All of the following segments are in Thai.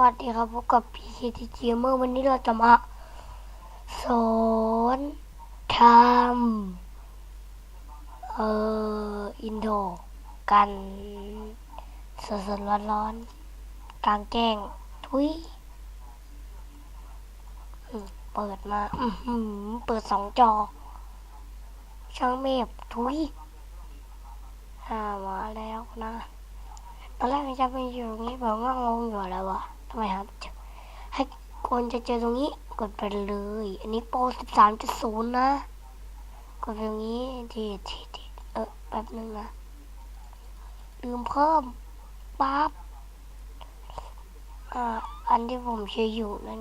วัสดีครับพบกับพีเคทีเจเมอร์วันนี้เราจะมาสอนทำเอ่ออินโทรกันสดๆร้อนๆกลางแจ้งทุยเปิดมาอือหือเปิดสองจอ ช่างเมฟทุยอ่ามาแล้วนะตอนแรกมันจะไปอยู่ตรงนี้แบบว่างงอยู่อะไรวะำไมครับจะให้คนจะเจอตรงนี้กดไปเลย อันนี้โปรสิบสามจุดศูนย์นะ กดไปตรงนี้ทีทีทีเออแป๊บนึงนะ ลืมเพิ่มปั๊บอ่าอันที่ผมเชื่ออยู่นั่น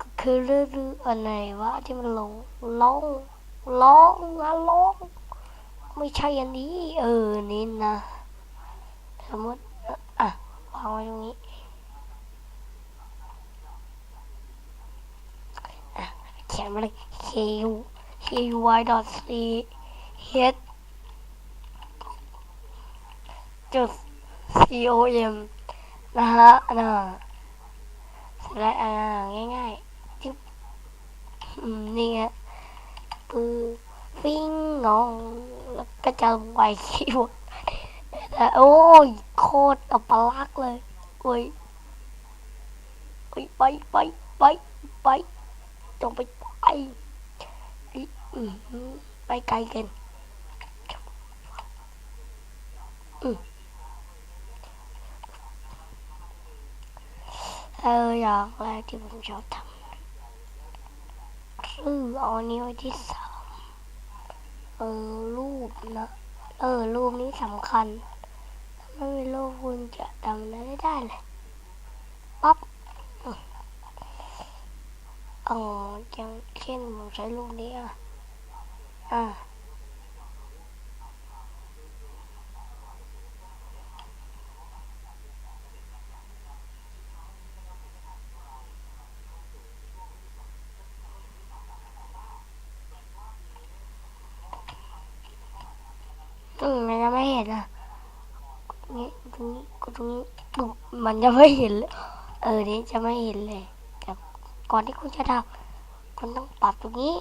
ก็คือเรื่องอะไรวะที่มันลงลงลงอะลงไม่ใช่อันนี้ เออนี่นะ สมมติอะวางไว้ตรงนี้อะเขีย นมาเลย k u k u y dot c h จุด c o m นะฮะนะสไลด์อ่าง่ายๆจิ๊บนี่ไงปือฟิงงงแล้วก็จะไวคีย์เวิร์ดแต่โอ้ยโคตรอัปลักษ์เลยโอ้ยโอ้ยไปไปไปไปจงไป ไปไปไกลกันเอออยางแรกที่ผมชอบทำคือเอาอันนี้ไว้ที่สามเออรูปนะ เออ รูปนี้สำคัญ ถ้าไม่มีรูปคุณจะทำอะไรไม่ได้เลย ป๊อืมเอออย่างเช่นผมใช้รูปนี้อะ อ่าอืมมันจะไม่เห็นอะนี่ตรงนี้ก็ตรงนี้มันจะไม่เห็นเลยเออ นี่จะไม่เห็นเลย ก่อนที่คุณจะทำคุณต้องปรับตรงนี้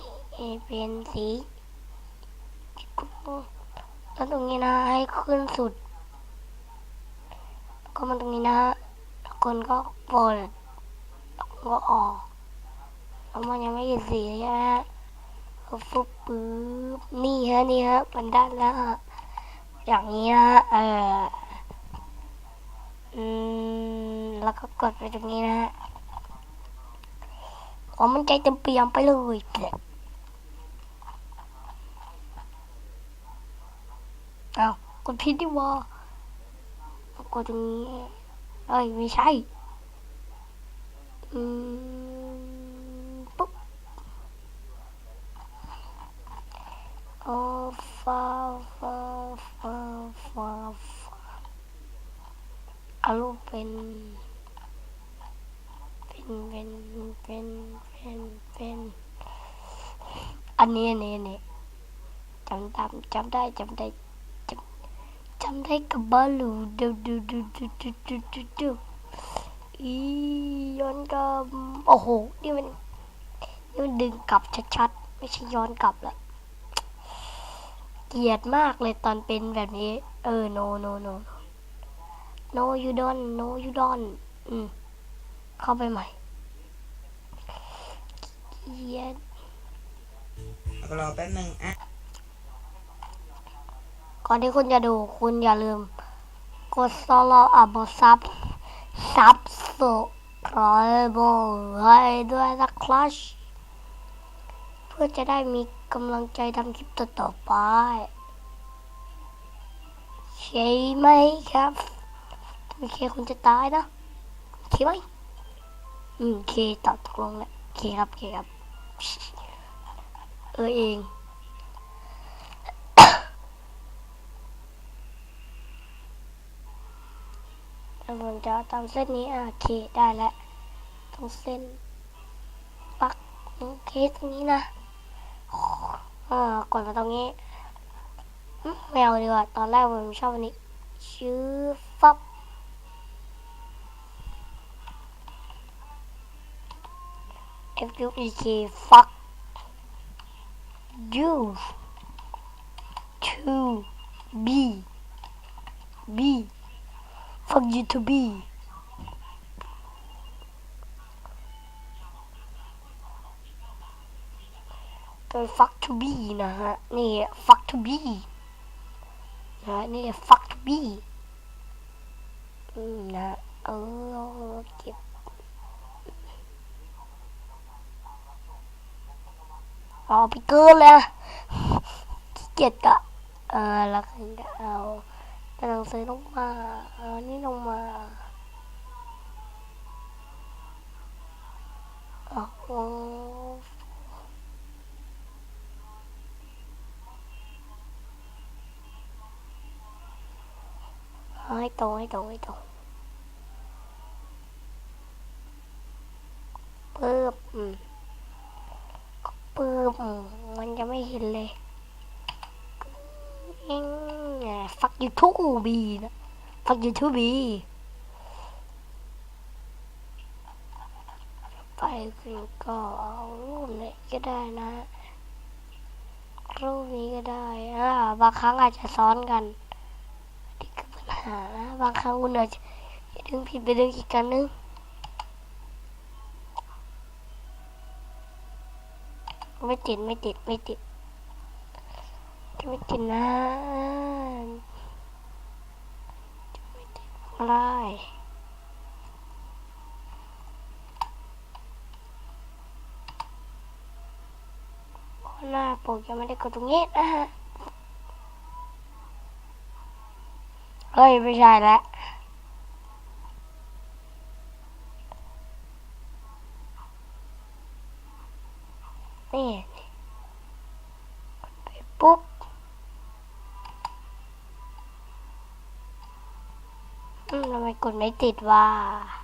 เป็นสีแล้วตรงนี้นะให้ขึ้นสุด ก็มาตรงนี้นะคนก็เปิดก็ออกแล้วมันยังไม่เห็นสีใช่ไหมฮะฟุบปื๊บนี่ฮะนี่ฮะมันได้แล้วฮะอย่างนี้นะฮะเอออืมแล้วก็กดไปตรงนี้นะฮะ อ๋อมันใจเต็มเปี่ยมไปเลยเอากดผิดดิวะกดตรงนี้เอ้ยไม่ใช่ อืม ปุ๊บโอ้ฟ้าฟ้าฟ้าฟ้าฟ้าเอารูปเป็นเป็นเป็นเป็นเป็น อันนี้อันนี้อันนี้จำตามจำได้จำได้จำจำได้กับบอลูดูดูดูดูดูดูดูดูอีย้อนกลับโอ้โหนี่มันนี่มันดึงกลับชัดๆไม่ใช่ย้อนกลับละเกลียดมากเลยตอนเป็นแบบนี้ เออ no no no no you don't no you don't อืมเข้าไปใหม่เกลียด รอแป๊บหนึ่งอะก่อนที่คุณจะดูคุณอย่าลืม กดซอลอับบซับซับโซครอยโบให้ด้วยนะครับเพื่อจะได้มีกำลังใจทำคลิปต่อๆไป ใช่ไหมครับโอเคคุณจะตายนะโอเคไหมอืมโอเคตอบตกลงแล้วโอเคครับโอเคครับ เออเองผมจะตามเส้นนี้อะโอเคได้แล้วตรงเส้น ปักโอเคตรงนี้นะอ่ากดมาตรงนี้อืมไม่เอาดีกว่าตอนแรกผมชอบอันนี้ ชื่อฟับ F U E K fuck you to be be fuck you to be ตัว fuck to be นะฮะ นี่ fuck to be นะฮะนี่ fuck to be อืมนะเออเก็บ เอาไปเกินเลยนะขี้เกียจกะเออแล้วกันก็เอาตัวหนังสือลงมาเอานี่ลงมาโอ้โหเอาให้ตรงให้ตรงให้ตรงปึ๊บอืม ปึ๊บอืมมันจะไม่เห็นเลยเองเนี่ย fuck you to be นะ fuck you to be ไปคือก็เอารูปไหนก็ได้นะรูปนี้ก็ได้อ่าบางครั้งอาจจะซ้อนกันนี่คือปัญหานะบางครั้งคุณอาจจะดึงผิดไปดึงอีกกันนึง ไม่ติดไม่ติดไม่ติดไม่ติดนะไม่ติดอะไรหน้าปกยังไม่ได้กดตรงนี้นะฮะเฮ้ยไม่ใช่แล้วนี่ไปปุ๊บ อืม ทำไมกดไม่ติดวะ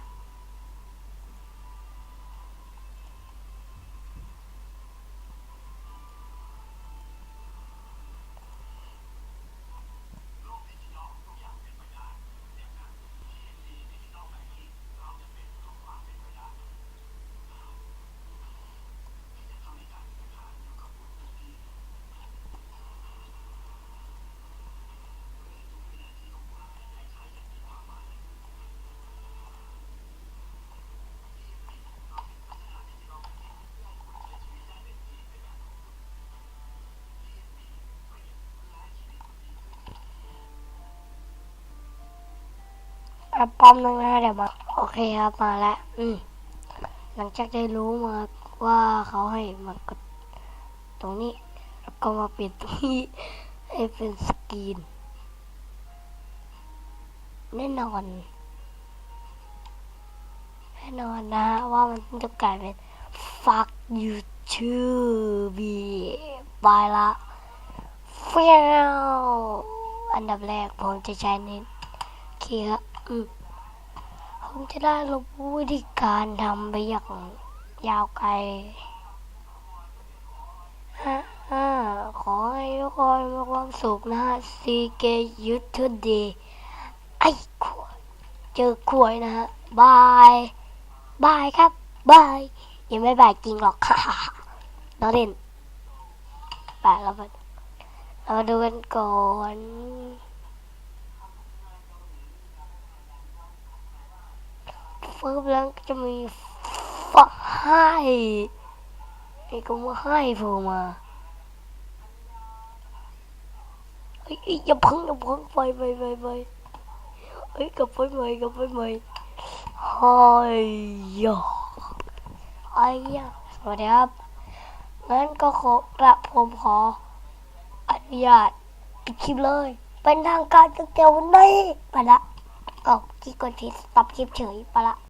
อะป้อมนึงนะเดี๋ยวมาโอเคครับมาแล้วอืมหลังจากได้รู้มาว่าเขาให้มากดตรงนี้ แล้วก็มาเปลี่ยนตรงนี้ให้เป็นสกรีนแน่นอนแน่นอนนะว่ามันจะกลายเป็น fuck you too be ไปละเฟี้ยวอันดับแรกผมจะใช้นี้เคลียร์ ผมจะได้รู้วิธีการทำไปอย่างยาวไกลฮะขอให้ทุกคนมีความสุขนะฮะ CK You Today ไอ้ขวดเจอขวยนะฮะบายบายครับบายยังไม่บายจริงหรอกค่ะเราเล่นไปเรามาเรามาดูกันก่อน ฟืบแล้วจะมีฟ้าให้ไอ้ก็มาให้โผล่มาเฮ้ยเอ้ยอย่าพังอย่าพังไฟไฟไฟไฟเฮ้กับไฟใหม่กับไฟใหม่เฮ้ยยะไอ้ยะสวัสดีครับงั้นก็ขอกระผมขออนุญาตปิดคลิปเลย เป็นทางการตั้งแต่วันนี้ไปละก็ที่กดที่สต็อปคลิปเฉยไปละ